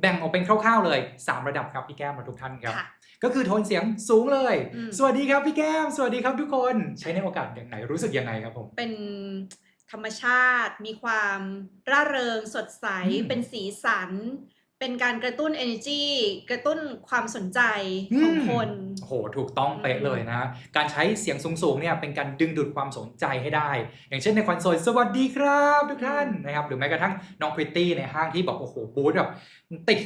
แบ่งออกเป็นคร่าวๆเลย 3 ระดับครับพี่แก้มและทุกท่านครับค่ะก็คือโทนเสียงสูงเลยอืมสวัสดีครับพี่แก้ม สวัสดีครับทุกคนใช้ในโอกาสอย่างไหนรู้สึกยังไงครับผม เป็นธรรมชาติมีความร่าเริงสดใสอืมเป็นสีสัน เป็นการกระตุ้น energy กระตุ้นความสนใจของคนโอ้โห ถูกต้องเป๊ะเลยนะ การใช้เสียงสูงๆเนี่ยเป็นการดึงดูดความสนใจให้ได้ อย่างเช่นในคอนโซลสวัสดีครับทุกท่านนะครับ หรือแม้กระทั่งน้องพริตตี้ในห้างที่บอกโอ้โหบูธแบบติด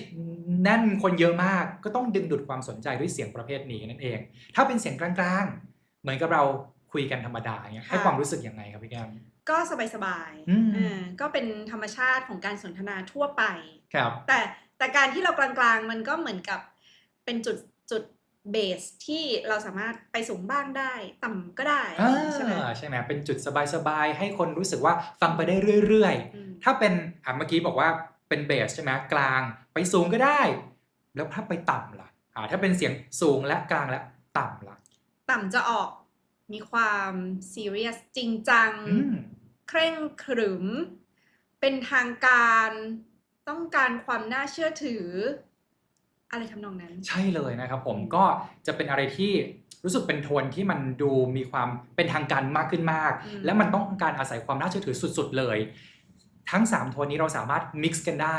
แน่นคนเยอะมาก ก็ต้องดึงดูดความสนใจด้วยเสียงประเภทนี้นั่นเอง ถ้าเป็นเสียงกลางๆ เหมือนกับเรา คุยกันธรรมดาเนี่ยให้ค่ะความรู้สึกยังไงครับพี่แก้มก็สบายอืมๆอ่าก็เป็นธรรมชาติของการสนทนาทั่วไปครับแต่แต่การที่เรากลางๆ มันก็เหมือนกับเป็นจุดจุดเบสที่เราสามารถไปสูงบ้างได้ต่ำก็ได้อ่าใช่ไหมใช่ไหมเป็นจุดสบายๆ ให้คนรู้สึกว่าฟังไปได้เรื่อยๆอืมถ้าเป็นอะเมื่อกี้บอกว่าเป็นเบสใช่ไหมกลางไปสูงก็ได้ แล้วถ้าไปต่ำล่ะอ่าถ้าเป็นเสียงสูงและกลางและต่ำล่ะ ต่ำจะออก มีความซีเรียสจริงจังอืมเคร่งขรึม เป็นทางการต้องการความน่าเชื่อถือ อะไรทำนองนั้น ใช่เลยนะครับผมก็จะเป็นอะไรที่รู้สึกเป็นโทนที่มันดูมีความเป็นทางการมากขึ้นมากอืมและมันต้องการอาศัยความน่าเชื่อถือสุด ๆ เลย ทั้ง 3 โทนนี้เราสามารถ mix กันได้